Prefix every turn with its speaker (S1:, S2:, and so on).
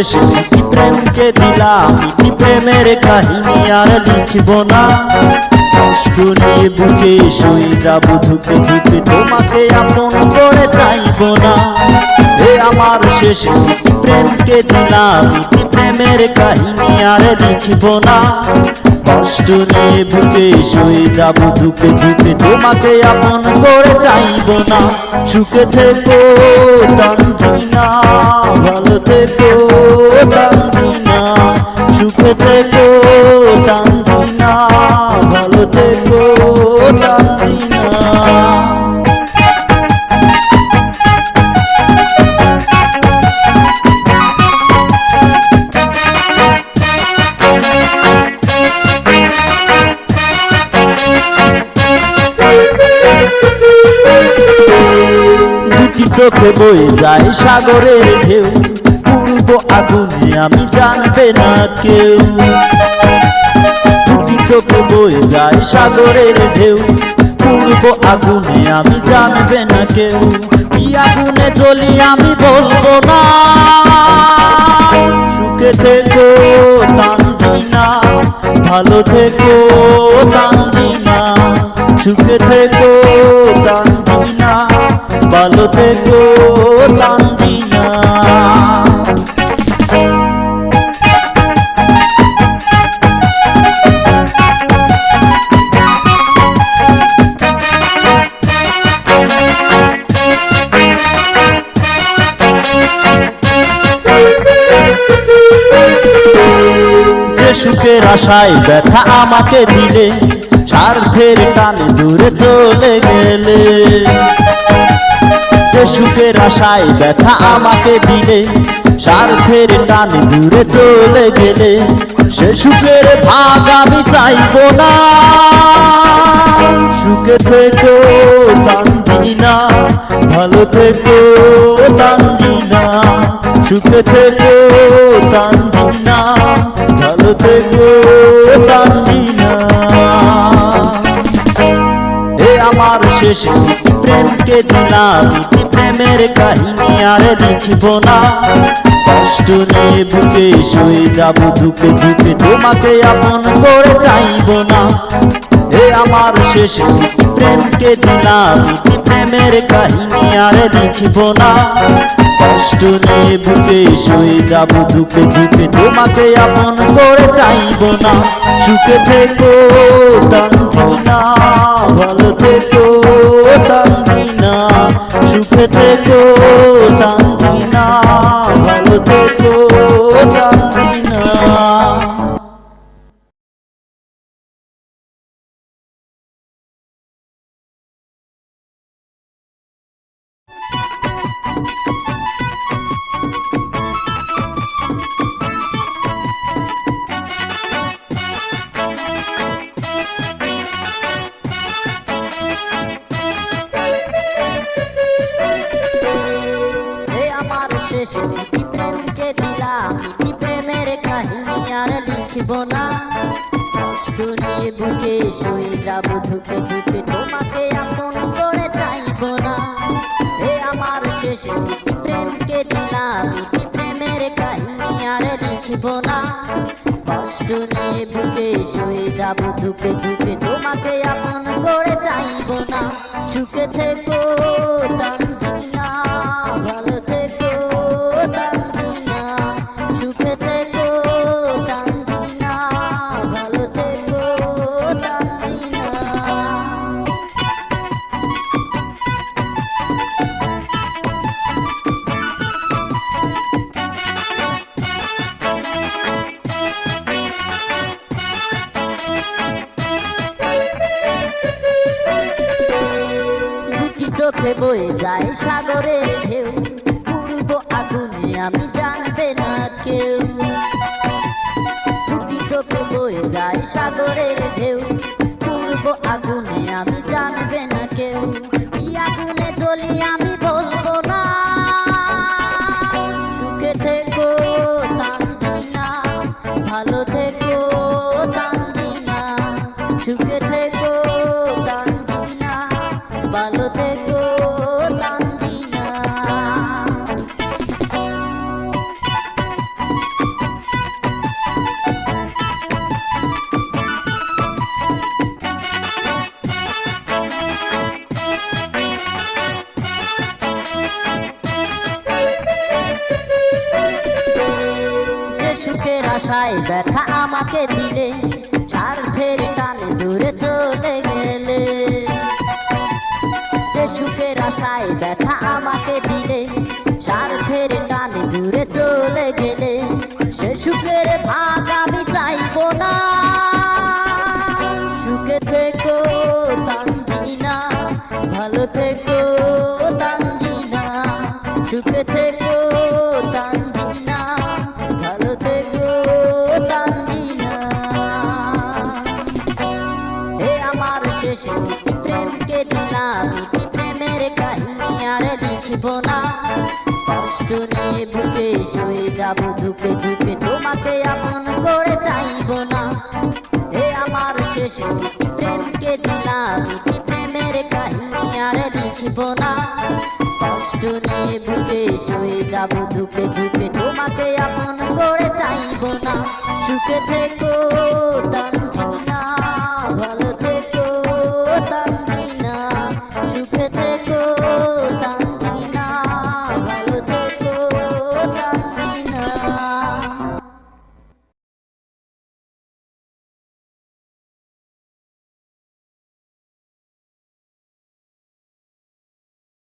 S1: শেষ চিঠি প্রেমকে দিলাম কি প্রেমের কাহিনী আর লিখব না। কষ্ট নিয়ে বুকে শুই যাব ধুকে ধুকে তোমাকে আপন করে চাইব না। হে আমার শেষ প্রেমকে দিলাম প্রেমের কাহিনী আর লিখব না। কষ্ট নিয়ে বুকে শুয়ে যাব ধুকে ধুকে তোমাকে আপন করে চাইব না। সুখে থেকো, তানজিনা, ভালো থেকো, তানজিনা। সুখে থেকো, তানজিনা। চোখে বয়ে যায় সাগরের ঢেউ। পূর্ব আগুনে আমি জানবে না কেউ। দুটি চোখে বয়ে যায় সাগরের ঢেউ। পূর্ব আগুনে আমি জানবে না কেউ। কি আগুনে জ্বলি আমি বলব না। সুখে থেকো তানজিনা ভালো থেকো তানজিনা সুখে থেকো তানজিনা ভালো থেকো সুখের আশায় ব্যথা আমাকে দিলে স্বার্থের টানে দূরে চলে গেলে। সুখের আশায় ব্যথা আমাকে দিলে, স্বার্থের টানে দূরে চলে গেলে, সে সুখের ভাগ আমি চাইব না। সুখে থেকো তানজিনা ভালো থেকো তানজিনা সুখে থেকো তানজিনা ভালো থেকো তানজিনা এ আমার শেষ প্রেমকে দিলাম প্রেমের কাহিনী আর লিখব না। কষ্ট নিয়ে বুকে শুয়ে যাব ধুকে ধুকে তোমাকে আপন করে চাইব না। এ আমার শেষ প্রেমকে দিলাম প্রেমের কাহিনী আর লিখব না। কষ্ট নিয়ে বুকে শুয়ে যাব ধুকে ধুকে তোমাকে আপন করে চাইব না। সুখে থেকো ভালো থেকো না। সুখে থেকো তানজিনা
S2: শেষ চিঠি প্রেমকে দিলাম ইতি প্রেমের কাহিনী আর লিখব না কষ্ট নিয়ে বুকে শুয়ে যাব ধুকে ধুকে তোমাকে আপন করে চাইব না। হে আমার শেষ চিঠি প্রেমকে দিলাম ইতি প্রেমের কাহিনী আর লিখব না কষ্ট নিয়ে চোখে বয়ে যায় সাগরের ঢেউ। পূর্ব আগুনে আমি জানবে না কেউ। দুটি চোখে বয়ে যায় সাগরের ঢেউ। পূর্ব আগুনে আমি জানবে না কেউ। আগুনে জ্বলি আমি বলব না। সুখে থেকো তানজিনা ভালো থেকো তানজিনা সুখে আশায় ব্যথা আমাকে দিলে, স্বার্থের টানে দূরে চলে গেলে। যে সুখের আশায় ব্যথা আমাকে দিলে, স্বার্থের টানে দূরে চলে গেলে, সে সুখের ভাগ আমি চাইব না। কষ্ট নিয়ে বুকে শুয়ে যাব ধুকে ধুকে তোমাকে আপন করে চাইব না। হে আমার শেষ প্রেমকে দিলাম প্রেমের কাহিনী আর লিখব না। কষ্ট নিয়ে বুকে শুয়ে যাব ধুকে ধুকে Thank.